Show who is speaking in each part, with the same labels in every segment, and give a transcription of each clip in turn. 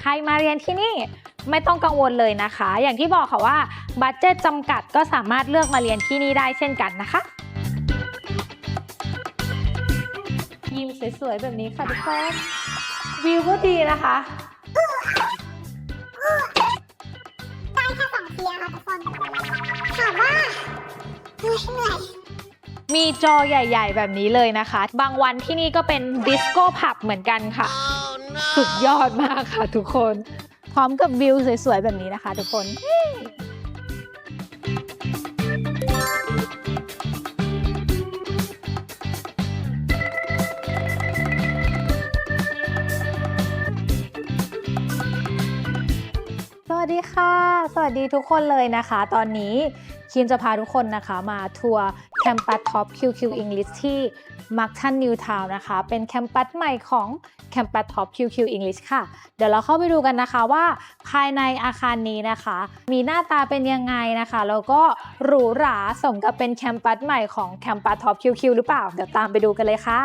Speaker 1: ใครมาเรียนที่นี่ไม่ต้องกังวลเลยนะคะ อย่างที่บอกค่ะว่าบัตเจ็ตจำกัดก็สามารถเลือกมาเรียนที่นี่ได้เช่นกันนะคะยิ้มสวยๆแบบนี้ค่ะทุกคนวิวก็ดีนะคะ
Speaker 2: ได้แค่สองเทียร์ค่ะทุกคนถามว่าเหนื่อยเหนื่อย
Speaker 1: มีจอใหญ่ ๆ แบบนี้เลยนะคะ บางวันที่นี่ก็เป็นดิสโก้ผับเหมือนกันค่ะ สุดยอดมากค่ะทุกคน พร้อมกับวิวสวยๆ แบบนี้นะคะทุกคนสวัสดีค่ะ สวัสดีทุกคนเลยนะคะ ตอนนี้คิมจะพาทุกคนนะคะมาทัวร์แคมปัสท็อป QQ English ที่ มักทันนิวทาวนะคะ เป็นแคมปัสใหม่ของแคมปัสท็อป QQ English ค่ะ เดี๋ยวเราเข้าไปดูกันนะคะว่า ภายในอาคารนี้นะคะ มีหน้าตาเป็นยังไงนะคะ แล้วก็หรูหราสมกับเป็นแคมปัสใหม่ของแคมปัสท็อป QQ หรือเปล่า เดี๋ยวตามไปดูกันเลยค่ะ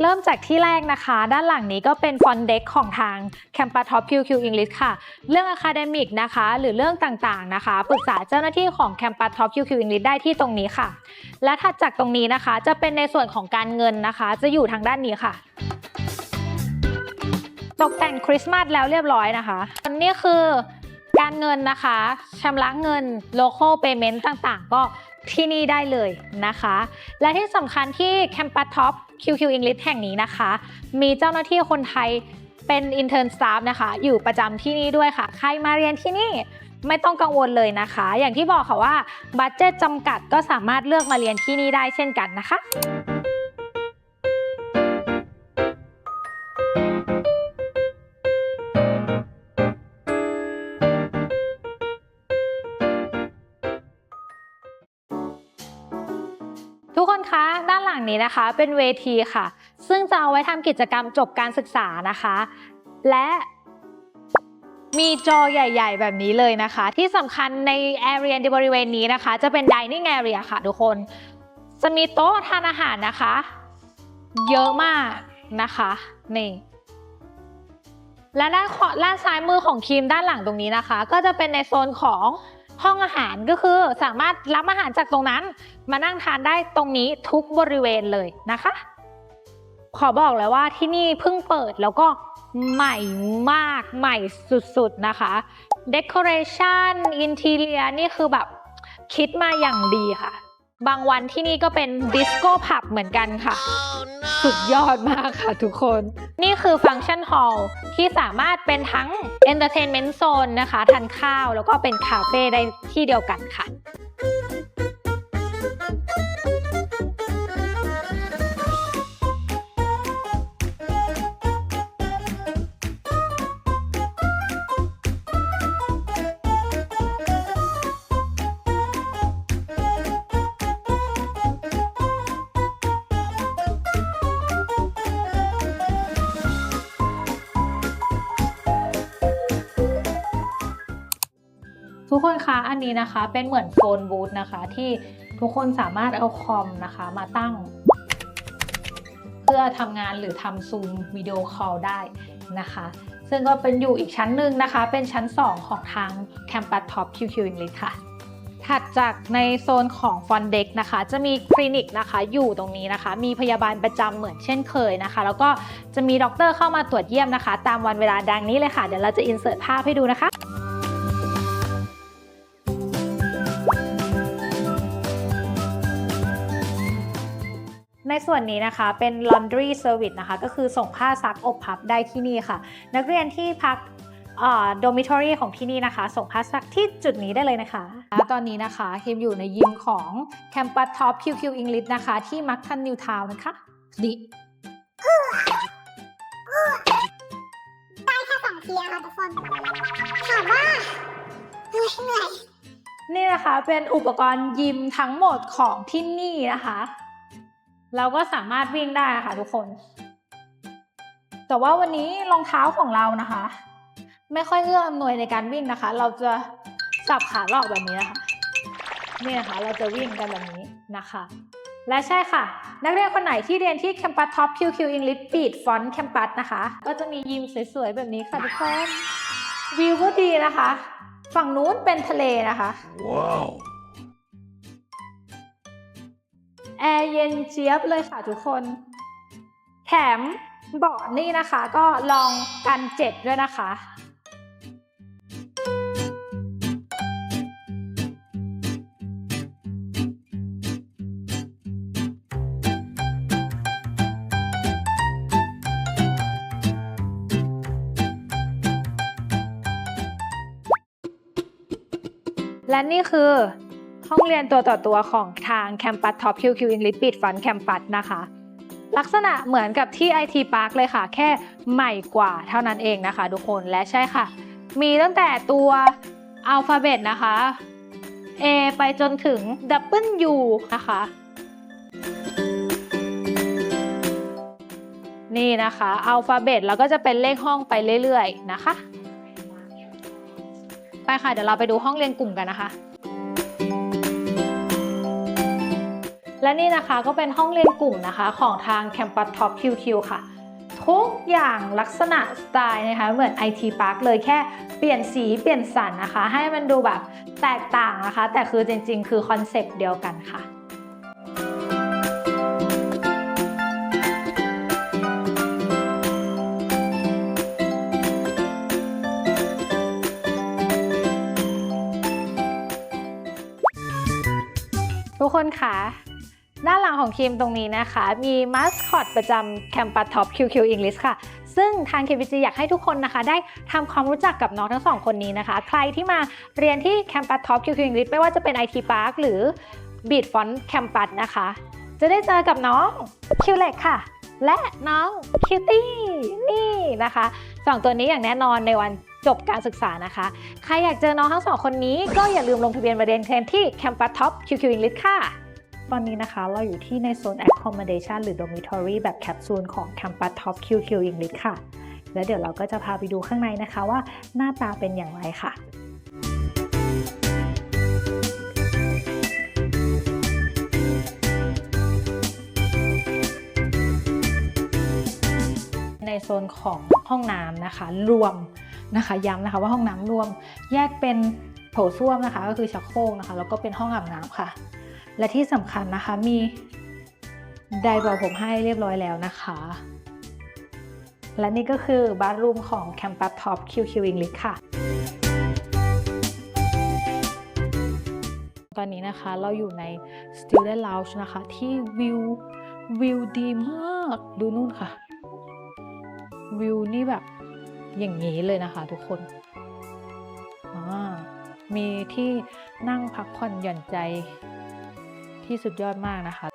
Speaker 1: เริ่มจากที่แรกนะคะ ด้านหลังนี้ก็เป็นฟอนเด็กของทาง Campus Top QQ English ค่ะ เรื่อง Academic นะคะ หรือเรื่องต่างๆนะคะ ปรึกษาเจ้าหน้าที่ของ Campus Top QQ English ได้ที่ตรงนี้ค่ะ และถัดจากตรงนี้นะคะ จะเป็นในส่วนของการเงินนะคะ จะอยู่ทางด้านนี้ค่ะตกแต่งคริสต์มาสแล้วเรียบร้อยนะคะ อันนี้คือ การเงินนะคะชำระเงิน local payment ต่างๆ ก็ที่นี่ได้เลยนะคะ และที่สำคัญที่ Campus Top QQ English แห่งนี้นะคะ มีเจ้าหน้าที่คนไทยเป็น intern staff นะคะ อยู่ประจำที่นี่ด้วยค่ะ ใครมาเรียนที่นี่ไม่ต้องกังวลเลยนะคะ อย่างที่บอกค่ะว่าบัตเจ็ตจำกัดก็สามารถเลือกมาเรียนที่นี่ได้เช่นกันนะคะางนี้นะคะ เป็นเวทีค่ะ ซึ่งจะเอาไว้ทำกิจกรรมจบการศึกษานะคะ และมีจอใหญ่ ๆ แบบนี้เลยนะคะ ที่สำคัญในแอเรียในบริเวณนี้นะคะ จะเป็น dining area ค่ะทุกคน จะมีโต๊ะทานอาหารนะคะ เยอะมากนะคะนี่และด้านขวาด้านซ้ายมือของครีมด้านหลังตรงนี้นะคะ ก็จะเป็นในโซนของ ห้องอาหารก็คือสามารถรับอาหารจากตรงนั้น มานั่งทานได้ตรงนี้ทุกบริเวณเลยนะคะ ขอบอกเลยว่าที่นี่เพิ่งเปิดแล้วก็ใหม่มากใหม่สุดๆนะคะ Decoration Interior นี่คือแบบคิดมาอย่างดีค่ะ บางวันที่นี่ก็เป็นดิสโก้ผับเหมือนกันค่ะ สุดยอดมากค่ะทุกคน นี่คือฟัง c t ชันฮอลล์ที่สามารถเป็นทั้ง Entertainment Zone นะคะ ทานข้าวแล้วก็เป็นคาเฟ่ได้ที่เดียวกันค่ะ ทุกคนคะอันนี้นะคะเป็นเหมือนโฟนบูธนะคะ ที่ทุกคนสามารถเอาคอมนะคะมาตั้ง เพื่อทำงานหรือทำซูมวิดีโอคอลได้นะคะ ซึ่งก็เป็นอยู่อีกชั้นหนึ่งนะคะ เป็นชั้น 2 ของทาง Campus Top QQ English ค่ะถัดจากในโซนของฟอนเด็กนะคะ จะมีคลินิกนะคะอยู่ตรงนี้นะคะ มีพยาบาลประจำเหมือนเช่นเคยนะคะ แล้วก็จะมีด็อกเตอร์เข้ามาตรวจเยี่ยมนะคะ ตามวันเวลาดังนี้เลยค่ะ เดี๋ยวเราจะอินเสิร์ตภาพให้ดูนะคะ ส่วนนี้นะคะเป็น laundry service นะคะ ก็คือส่งผ้าซักอบพับได้ที่นี่ค่ะ นักเรียนที่พักเอ่อ dormitory ของที่นี่นะคะ ส่งผ้าซักที่จุดนี้ได้เลยนะคะ ตอนนี้นะคะคิมอยู่ในยิมของ Campus Top QQ English นะคะ ที่มักทันนิวทาวนะคะนี่
Speaker 2: ได้แค่สองเทียร์ค่ะทุกคนถามว่าเหนื่อยเหนื่อย
Speaker 1: นี่นะคะเป็นอุปกรณ์ยิมทั้งหมดของที่นี่นะคะ เราก็สามารถวิ่งได้ค่ะทุกคน แต่ว่าวันนี้รองเท้าของเรานะคะ ไม่ค่อยเอื้ออำนวยในการวิ่งนะคะ เราจะสับขาหลอกแบบนี้นะคะนี่นะคะเราจะวิ่งกันแบบนี้นะคะ และใช่ค่ะ นักเรียนคนไหนที่เรียนที่ Campus Top QQ English Beat Font Campus นะคะ ก็จะมียิมสวยๆแบบนี้ค่ะทุกคนวิวก็ดีนะคะ ฝั่งนู้นเป็นทะเลนะคะ
Speaker 3: Wow.
Speaker 1: แอร์เย็นเจี๊ยบเลยค่ะทุกคน แถมเบาะนี่นะคะ ก็ลองกันเจ็ดด้วยนะคะและนี่คือ ห้องเรียนตัวต่อตัวของทาง Campus Top QQ English Beat Fun Campus นะคะ ลักษณะเหมือนกับที่ IT Park เลยค่ะ แค่ใหม่กว่าเท่านั้นเองนะคะทุกคนและใช่ค่ะ มีตั้งแต่ตัวอัลฟาเบตนะคะ A ไปจนถึง W นะคะ นี่นะคะอัลฟาเบตแล้วก็จะเป็นเลขห้องไปเรื่อยๆนะคะ ไปค่ะ เดี๋ยวเราไปดูห้องเรียนกลุ่มกันนะคะ และนี่นะคะก็เป็นห้องเรียนกลุ่มนะคะของทาง Campus Top QQ ค่ะ ทุกอย่างลักษณะสไตล์นะคะเหมือน IT Park เลยแค่เปลี่ยนสีเปลี่ยนสันนะคะ ให้มันดูแบบแตกต่างนะคะ แต่คือจริงๆ คือคอนเซปต์เดียวกันค่ะทุกคนคะ ด้านหลังของทีมตรงนี้นะคะ มีมาสคอตประจำ Campus Top QQ English ค่ะ ซึ่งทาง KPG อยากให้ทุกคนนะคะ ได้ทำความรู้จักกับน้องทั้งสองคนนี้นะคะ ใครที่มาเรียนที่ Campus Top QQ English ไม่ว่าจะเป็น IT Park หรือ Beat Font Campus นะคะ จะได้เจอกับน้องคิวเล็กค่ะ และน้องคิวตี้นี่นะคะสองตัวนี้อย่างแน่นอนในวันจบการศึกษานะคะ ใครอยากเจอน้องทั้งสองคนนี้ก็อย่าลืมลงทะเบียนมาเรียนเทรนที่ Campus Top QQ English ค่ะ ตอนนี้นะคะเราอยู่ที่ในโซน accommodation หรือ dormitory แบบแคปซูลของ Campus Top QQ English ค่ะ แล้วเดี๋ยวเราก็จะพาไปดูข้างในนะคะว่าหน้าตาเป็นอย่างไรค่ะในโซนของห้องน้ำนะคะ รวมนะคะย้ำนะคะว่าห้องน้ำรวมแยกเป็นโถส้วมนะคะ ก็คือชักโครกนะคะ แล้วก็เป็นห้องอาบน้ำค่ะ และที่สำคัญนะคะมีไดร์เป่าผมให้เรียบร้อยแล้วนะคะ และนี่ก็คือบาร์รูมของ Campus Top QQ English ค่ะ ตอนนี้นะคะเราอยู่ใน Student Lounge นะคะ ที่วิววิวดีมาก ดูนู่นค่ะ วิวนี่แบบอย่างนี้เลยนะคะทุกคน มีที่นั่งพักผ่อนหย่อนใจ ที่สุดยอดมากนะคะ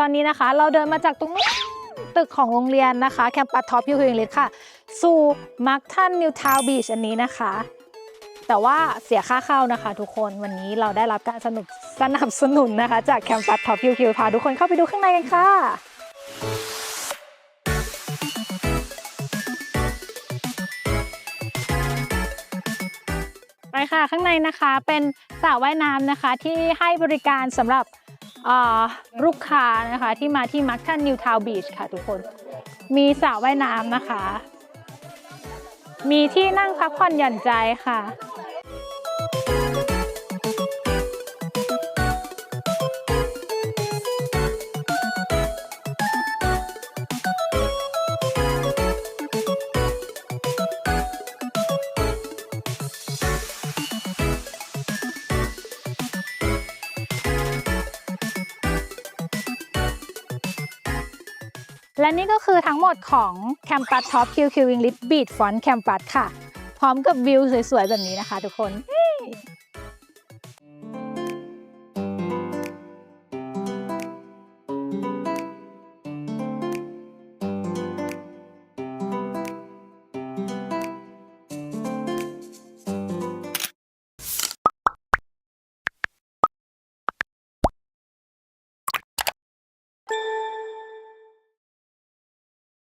Speaker 1: ตอนนี้นะคะเราเดินมาจากตรงนู้นตึกของโรงเรียนนะคะ แคมปัสท็อปยูคิงลิสค่ะ สู่มาร์คทันนิวทาวบีชอันนี้นะคะ แต่ว่าเสียค่าเข้านะคะ ทุกคนวันนี้เราได้รับการสนุกสนับสนุนนะคะ จากแคมปัสท็อปคิวคิวพาทุกคนเข้าไปดูข้างในกันค่ะ ค่ะ ข้างในนะคะเป็นสระว่ายน้ำนะคะที่ให้บริการสำหรับลูกค้านะคะที่มาที่มักทันนิวทาวบีชค่ะทุกคน มีสระว่ายน้ำนะคะ มีที่นั่งพักผ่อนหย่อนใจค่ะ และนี่ก็คือทั้งหมดของ Campus Top QQ English Beat Font Campus ค่ะ พร้อมกับวิวสวยๆ แบบนี้นะคะทุกคน